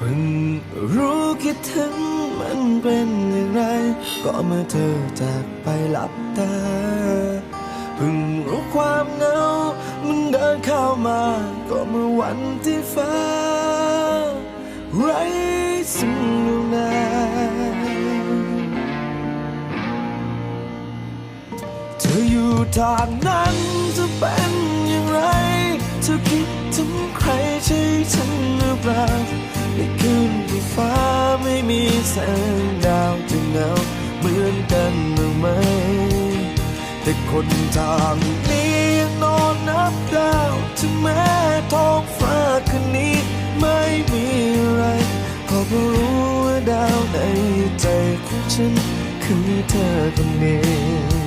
เพิ่งรู้คิดถึงมันเป็นอย่างไร ก็เมื่อเธอจากไปหลับตาเพิ่งรู้ความเหงามันเดินเข้ามา ก็เมื่อวันที่ฟ้า ไร้สิ่งดวงดาเธออยู่ทางนั้นจะเป็นอย่างไร เธอคิดถึงใครใช่ฉันหรือเปล่า แสงดาวจะเงาเหมือนกันหรือไม่แต่คนทางนี้ยังนอนนับดาวถึงแม้ท้องฟ้าคืนนี้ไม่มีอะไรก็เพราะรู้ว่าดาวในใจของฉันคือเธอคนเดียว